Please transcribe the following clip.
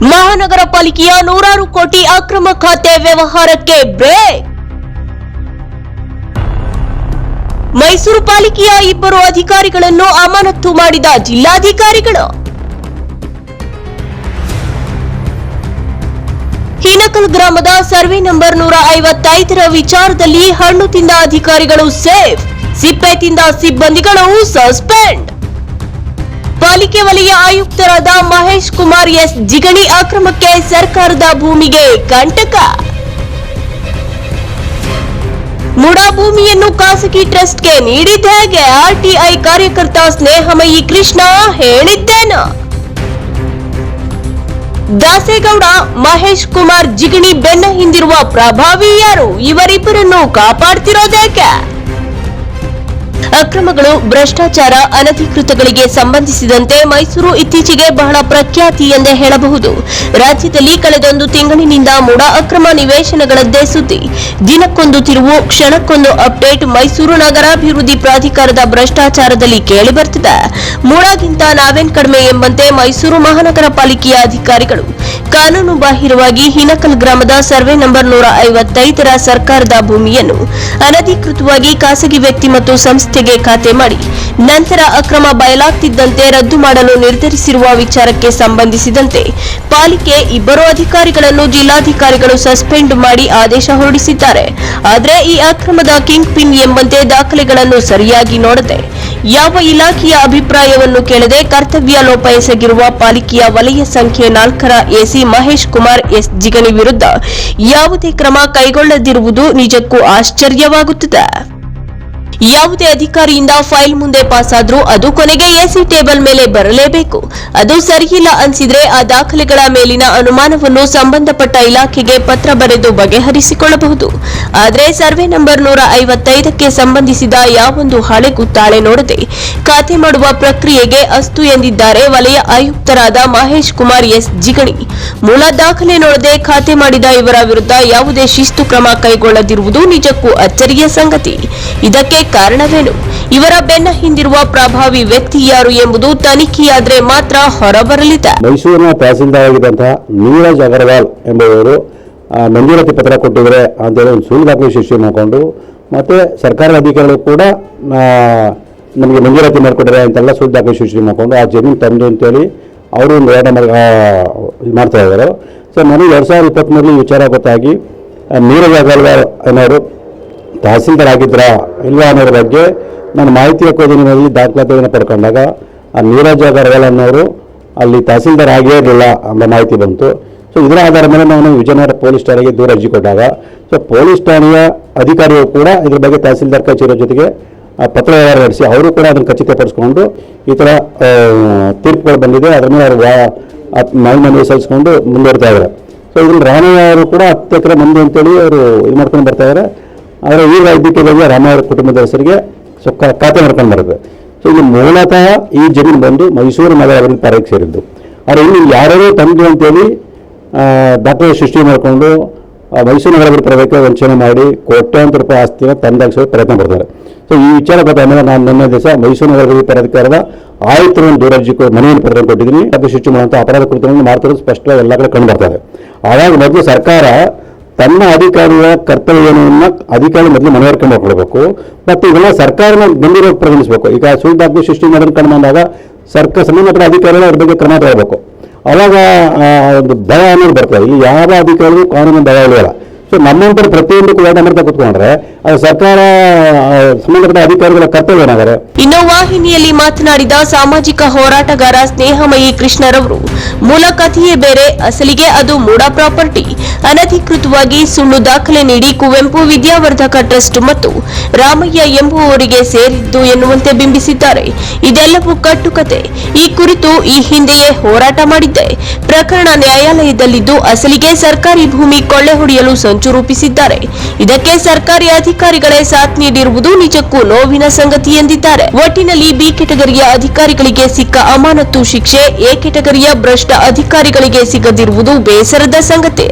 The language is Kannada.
ಮಹಾನಗರ ಪಾಲಿಕೆಯ ನೂರಾರು ಕೋಟಿ ಅಕ್ರಮ ಖಾತೆ ವ್ಯವಹಾರಕ್ಕೆ ಬ್ರೇಕ್. ಮೈಸೂರು ಪಾಲಿಕೆಯ ಇಬ್ಬರು ಅಧಿಕಾರಿಗಳನ್ನು ಅಮಾನತು ಮಾಡಿದ ಜಿಲ್ಲಾಧಿಕಾರಿಗಳು. ಹಿನಕಲ್ ಗ್ರಾಮದ ಸರ್ವೆ ನಂಬರ್ ನೂರ ಐವತ್ತೈದರ ವಿಚಾರದಲ್ಲಿ ಹಣ್ಣು ತಿಂದ ಅಧಿಕಾರಿಗಳು ಸೇಫ್. ಸಿಪ್ಪೆ ತಿಂದ ಸಿಬ್ಬಂದಿಗಳು ಸಸ್ಪೆಂಡ್. ಪಾಲಿಕೆ ವಲಯ ಆಯುಕ್ತರಾದ ಮಹೇಶ್ ಕುಮಾರ್ ಎಸ್ ಜಿಗಣಿ ಅಕ್ರಮಕ್ಕೆ ಸರ್ಕಾರದ ಭೂಮಿಗೆ ಕಂಟಕ. ಮುಡಾ ಭೂಮಿಯನ್ನು ಖಾಸಗಿ ಟ್ರಸ್ಟ್ಗೆ ನೀಡಿದ ಹೇಗೆ ಆರ್ಟಿಐ ಕಾರ್ಯಕರ್ತ ಸ್ನೇಹಮಯಿ ಕೃಷ್ಣ ಹೇಳಿದ್ದೇನು. ದಾಸೇಗೌಡ, ಮಹೇಶ್ ಕುಮಾರ್ ಜಿಗಣಿ ಬೆನ್ನ ಹಿಂದಿರುವ ಪ್ರಭಾವಿ ಯಾರು? ಇವರಿಬ್ಬರನ್ನು ಕಾಪಾಡ್ತಿರೋದೇಕೆ ಅಕ್ರಮಗಳು, ಭ್ರಷ್ಟಾಚಾರ, ಅನಧಿಕೃತಗಳಿಗೆ ಸಂಬಂಧಿಸಿದಂತೆ ಮೈಸೂರು ಇತ್ತೀಚೆಗೆ ಬಹಳ ಪ್ರಖ್ಯಾತಿ ಎಂದೇ ಹೇಳಬಹುದು. ರಾಜ್ಯದಲ್ಲಿ ಕಳೆದೊಂದು ತಿಂಗಳಿನಿಂದ ಮೂಡ ಅಕ್ರಮ ನಿವೇಶನಗಳದ್ದೇ ಸುದ್ದಿ. ದಿನಕ್ಕೊಂದು ತಿರುವು, ಕ್ಷಣಕ್ಕೊಂದು ಅಪ್ಡೇಟ್ ಮೈಸೂರು ನಗರಾಭಿವೃದ್ಧಿ ಪ್ರಾಧಿಕಾರದ ಭ್ರಷ್ಟಾಚಾರದಲ್ಲಿ ಕೇಳಿಬರ್ತಿದೆ ಮೂಡಾಗಿಂತ ನಾವೇನ್ ಕಡಿಮೆ ಎಂಬಂತೆ ಮೈಸೂರು ಮಹಾನಗರ ಪಾಲಿಕೆಯ ಅಧಿಕಾರಿಗಳು ಕಾನೂನು ಬಾಹಿರವಾಗಿ ಹಿನಕಲ್ ಗ್ರಾಮದ ಸರ್ವೆ ನಂಬರ್ ನೂರ ಐವತ್ತೈದರ ಸರ್ಕಾರದ ಭೂಮಿಯನ್ನು ಅನಧಿಕೃತವಾಗಿ ಖಾಸಗಿ ವ್ಯಕ್ತಿ ಮತ್ತು ಸಂಸ್ಥೆಗೆ ಖಾತೆ ಮಾಡಿ, ನಂತರ ಅಕ್ರಮ ಬಯಲಾಗ್ತಿದ್ದಂತೆ ರದ್ದು ಮಾಡಲು ನಿರ್ಧರಿಸಿರುವ ವಿಚಾರಕ್ಕೆ ಸಂಬಂಧಿಸಿದಂತೆ ಪಾಲಿಕೆ ಇಬ್ಬರು ಅಧಿಕಾರಿಗಳನ್ನು ಜಿಲ್ಲಾಧಿಕಾರಿಗಳು ಸಸ್ಪೆಂಡ್ ಮಾಡಿ ಆದೇಶ ಹೊರಡಿಸಿದ್ದಾರೆ. ಆದರೆ ಈ ಅಕ್ರಮದ ಕಿಂಗ್ ಪಿನ್ ಎಂಬಂತೆ ದಾಖಲೆಗಳನ್ನು ಸರಿಯಾಗಿ ನೋಡದೆ ಯಾವ ಇಲಾಖೆಯ ಅಭಿಪ್ರಾಯವನ್ನು ಕೇಳದೆ ಕರ್ತವ್ಯ ಲೋಪ ಎಸಗಿರುವ ಪಾಲಿಕೆಯ ವಲಯ ಸಂಖ್ಯೆ ನಾಲ್ಕರ ಎಸಿ ಮಹೇಶ್ ಕುಮಾರ್ ಎಸ್ ಜಿಗಣಿ ವಿರುದ್ಧ ಯಾವುದೇ ಕ್ರಮ ಕೈಗೊಳ್ಳದಿರುವುದು ನಿಜಕ್ಕೂ ಆಶ್ಚರ್ಯವಾಗುತ್ತಿದೆ. ಯಾವುದೇ ಅಧಿಕಾರಿಯಿಂದ ಫೈಲ್ ಮುಂದೆ ಪಾಸ್ ಆದ್ರೂ ಅದು ಕೊನೆಗೆ ಎಸಿ ಟೇಬಲ್ ಮೇಲೆ ಬರಲೇಬೇಕು. ಅದು ಸರಿಯಿಲ್ಲ ಅನ್ಸಿದ್ರೆ ಆ ದಾಖಲೆಗಳ ಮೇಲಿನ ಅನುಮಾನವನ್ನು ಸಂಬಂಧಪಟ್ಟ ಇಲಾಖೆಗೆ ಪತ್ರ ಬರೆದು ಬಗೆಹರಿಸಿಕೊಳ್ಳಬಹುದು. ಆದರೆ ಸರ್ವೆ ನಂಬರ್ ನೂರ ಐವತ್ತೈದಕ್ಕೆ ಸಂಬಂಧಿಸಿದ ಯಾವೊಂದು ಹಳೆಗೂ ತಾಳೆ ನೋಡದೆ ಖಾತೆ ಮಾಡುವ ಪ್ರಕ್ರಿಯೆಗೆ ಅಸ್ತು ಎಂದಿದ್ದಾರೆ ವಲಯ ಆಯುಕ್ತರಾದ ಮಹೇಶ್ ಕುಮಾರ್ ಎಸ್ ಜಿಗಣಿ. ಮೂಲ ದಾಖಲೆ ನೋಡದೆ ಖಾತೆ ಮಾಡಿದ ಇವರ ವಿರುದ್ಧ ಯಾವುದೇ ಶಿಸ್ತು ಕ್ರಮ ಕೈಗೊಳ್ಳದಿರುವುದು ನಿಜಕ್ಕೂ ಅಚ್ಚರಿಯ ಸಂಗತಿ. ಇದಕ್ಕೆ ಕಾರಣವೇನು? ಇವರ ಬೆನ್ನ ಹಿಂದಿರುವ ಪ್ರಭಾವಿ ವ್ಯಕ್ತಿ ಯಾರು ಎಂಬುದು ತನಿಖೆಯಾದ್ರೆ ಮಾತ್ರ ಹೊರಬರಲಿದೆ. ಮೈಸೂರಿನ ತಹಸೀಲ್ದಾರ್ ಆಗಿದ್ದಂತಹ ನೀರಜ್ ಅಗರ್ವಾಲ್ ಎಂಬುವರು ಮಂಜೂರಾತಿ ಪತ್ರ ಕೊಟ್ಟಿದ್ದಾರೆ ಅಂತೇಳಿ ಒಂದು ಸುಳ್ಳು ದಾಖಲೆ ಶಿಷ್ಯ ಮಾಡಿಕೊಂಡು ಮತ್ತು ಸರ್ಕಾರದ ಅಧಿಕಾರಿಗಳು ಕೂಡ ನಮಗೆ ಮಂಜೂರಾತಿ ಮಾಡಿಕೊಟ್ಟಿದ್ದಾರೆ ಅಂತೆಲ್ಲ ಸುದ್ದಿ ದಾಖಲೆ ಮಾಡಿಕೊಂಡು ಆ ಜಮೀನು ತಂದು ಅಂತೇಳಿ ಅವರು ಒಂದು ಎರಡು ಮಾಡಿ ಇದು ಮಾಡ್ತಾ ಇದ್ದಾರೆ. ಸೊ ನನಗೆ ಎರಡು ಸಾವಿರದ ಇಪ್ಪತ್ತ್ಮೂರಲ್ಲಿ ವಿಚಾರ ಗೊತ್ತಾಗಿ ನೀರಜ್ ಅಗರ್ವಾಲ್ ಅನ್ನೋರು ತಹಸೀಲ್ದಾರ್ ಆಗಿದ್ರಾ ಇಲ್ವಾ ಅನ್ನೋದ್ರ ಬಗ್ಗೆ ನಾನು ಮಾಹಿತಿ ಹಕ್ಕೋದಿನಲ್ಲಿ ದಾಖಲಾತಿಯನ್ನು ಪಡ್ಕೊಂಡಾಗ, ಆ, ನೀರಜ್ ಅಗರ್ವಾಲ್ ಅಲ್ಲಿ ತಹಸೀಲ್ದಾರ್ ಆಗೇ ಇರಲಿಲ್ಲ ಎಂಬ ಮಾಹಿತಿ ಬಂತು. ಸೊ ಇದರ ಆಧಾರದ ಮೇಲೆ ನಾನು ವಿಜಯನಗರ ಪೊಲೀಸ್ ಠಾಣೆಗೆ ದೂರ ಅರ್ಜಿ ಕೊಟ್ಟಾಗ ಸೊ ಪೊಲೀಸ್ ಠಾಣೆಯ ಅಧಿಕಾರಿಗಳು ಕೂಡ ಇದ್ರ ಬಗ್ಗೆ ತಹಸೀಲ್ದಾರ್ ಕಚೇರಿ ಜೊತೆಗೆ ಪತ್ರ ವ್ಯವಹಾರ ನಡೆಸಿ ಅವರು ಕೂಡ ಅದನ್ನು ಖಚಿತಪಡಿಸ್ಕೊಂಡು ಈ ಥರ ತೀರ್ಪುಗಳು ಬಂದಿದೆ. ಅದರ ಮೇಲೆ ಅವರು ಮೇಲ್ಮನವಿ ಸಲ್ಲಿಸ್ಕೊಂಡು ಮುಂದುವರಿತಾ ಇದ್ದಾರೆ. ಸೊ ಇದನ್ನು ರಾಮಯ್ಯ ಅವರು ಕೂಡ ಹತ್ತು ಎಕರೆ ಮಂದಿ ಅಂತೇಳಿ ಅವರು ಇದು ಮಾಡ್ಕೊಂಡು ಬರ್ತಾ ಇದ್ದಾರೆ. ಆದರೆ ಈ ಇದಕ್ಕೆ ಬಗ್ಗೆ ರಾಮಯ್ಯ ಕುಟುಂಬದ ಹೆಸರಿಗೆ ಸೊ ಖಾತೆ ಮಾಡ್ಕೊಂಡು ಬರುತ್ತೆ. ಸೊ ಇದು ಮೂಲತಃ ಈ ಜಮೀನು ಬಂದು ಮೈಸೂರು ನಗರ ಅವರಿಗೆ ಪಾರ್ಕ್ ಸೇರಿದ್ದು. ಆದರೆ ಇಲ್ಲಿ ಯಾರೋ ತಂದು ಅಂತೇಳಿ ದಾಖಲೆ ಸೃಷ್ಟಿ ಮಾಡಿಕೊಂಡು ಮೈಸೂರು ನಗರ ಅಭಿವೃದ್ಧಿ ಪ್ರವೇಶ ವಂಚನೆ ಮಾಡಿ ಕೋಟ್ಯಾಂತರ ರೂಪಾಯಿ ಆಸ್ತಿನ ತಂದಾಗಿಸೋ ಪ್ರಯತ್ನ ಪಡ್ತಾರೆ. ಸೊ ಈ ವಿಚಾರ ಗೊತ್ತಾದ್ಮೇಲೆ ನಾನು ನನ್ನ ದಿವಸ ಮೈಸೂರು ನಗರ ಅಭಿವೃದ್ಧಿ ಪ್ರಾಧಿಕಾರದ ಆಯುಕ್ತರನ್ನು ದೂರರ್ಜಿ ಮನೆಯನ್ನು ಪತ್ರ ಕೊಟ್ಟಿದ್ದೀನಿ. ಅದು ಸೃಷ್ಟಿ ಮಾಡುವಂಥ ಅಪರಾಧ ಕೃತ್ಯಗಳನ್ನು ಮಾಡ್ತಿರೋದು ಸ್ಪಷ್ಟವಾಗಿ ಎಲ್ಲ ಕಡೆ ಕಂಡು ಬರ್ತಾರೆ ಆವಾಗ ಮೊದಲು ಸರ್ಕಾರ ತನ್ನ ಅಧಿಕಾರಿಗಳ ಕರ್ತವ್ಯವನ್ನು ಅಧಿಕಾರಿ ಮೊದಲು ಮನವರಿಕೆ ಮಾಡ್ಕೊಳ್ಬೇಕು. ಮತ್ತು ಇದನ್ನ ಸರ್ಕಾರನ ಗಂಭೀರವಾಗಿ ಪರಿಗಣಿಸಬೇಕು ಈಗ ಸುಳ್ಳು ಸೃಷ್ಟಿ ಮಾಡೋದು ಕಂಡು ಬಂದಾಗ ಸರ್ಕಾರ ಸಂಬಂಧಪಟ್ಟ ಅಧಿಕಾರಿಗಳು ಅದ್ರ ಬಗ್ಗೆ ಕ್ರಮ ತಗೋಬೇಕು. ಅವಾಗ ಒಂದು ಭಯ ಅನ್ನೋದು ಬರ್ತದೆ. ಇಲ್ಲಿ ಯಾವ ಅಧಿಕಾರಿಗೂ ಕಾನೂನು ಭಯ ಇಲ್ಲವಲ್ಲ ಸೊ ನಮ್ಮಂತರ ಪ್ರತಿಯೊಂದಕ್ಕೂ ಕೂಡ ಮಾಡ್ತಾ ಕೂತ್ಕೊಂಡ್ರೆ ಸರ್ಕಾರ ಸಂಬಂಧಪಟ್ಟ ಅಧಿಕಾರಿಗಳ ಕರ್ತವ್ಯ ಏನಾದರೆ ಇನ್ನು ವಾಹಿನಿಯಲ್ಲಿ ಮಾತನಾಡಿದ ಸಾಮಾಜಿಕ ಹೋರಾಟಗಾರ ಸ್ನೇಹಮಯಿ ಕೃಷ್ಣರವರು, ಮೂಲ ಕಥೆಯೇ ಬೇರೆ, ಅಸಲಿಗೆ ಅದು ಮೂಡ ಪ್ರಾಪರ್ಟಿ. ಅನಧಿಕೃತವಾಗಿ ಸುಳ್ಳು ದಾಖಲೆ ನೀಡಿ ಕುವೆಂಪು ವಿದ್ಯಾವರ್ಧಕ ಟ್ರಸ್ಟ್ ಮತ್ತು ರಾಮಯ್ಯ ಎಂಬುವವರಿಗೆ ಸೇರಿದ್ದು ಎನ್ನುವಂತೆ ಬಿಂಬಿಸಿದ್ದಾರೆ. ಇದೆಲ್ಲವೂ ಕಟ್ಟುಕತೆ. ಈ ಕುರಿತು ಈ ಹಿಂದೆಯೇ ಹೋರಾಟ ಮಾಡಿದ್ದೆ. ಪ್ರಕರಣ ನ್ಯಾಯಾಲಯದಲ್ಲಿದ್ದು ಅಸಲಿಗೆ ಸರ್ಕಾರಿ ಭೂಮಿ ಕೊಳ್ಳೆ ಹೊಡೆಯಲು ಸಂಚು ರೂಪಿಸಿದ್ದಾರೆ. ಇದಕ್ಕೆ ಸರ್ಕಾರಿ ಅಧಿಕಾರಿಗಳೇ ಸಾಥ್ ನೀಡಿರುವುದು ನಿಜಕ್ಕೂ ನೋವಿನ ಸಂಗತಿ ಎಂದಿದ್ದಾರೆ. ಒಟ್ಟಿನಲ್ಲಿ ಬಿ ಕೆಟಗರಿಯ ಅಧಿಕಾರಿಗಳಿಗೆ ಸಿಕ್ಕ ಅಮಾನತು ಶಿಕ್ಷೆ, ಎ ಕೆಟಗರಿಯ ಭ್ರಷ್ಟ ಅಧಿಕಾರಿಗಳಿಗೆ ಸಿಗದಿರುವುದು ಬೇಸರದ ಸಂಗತಿ.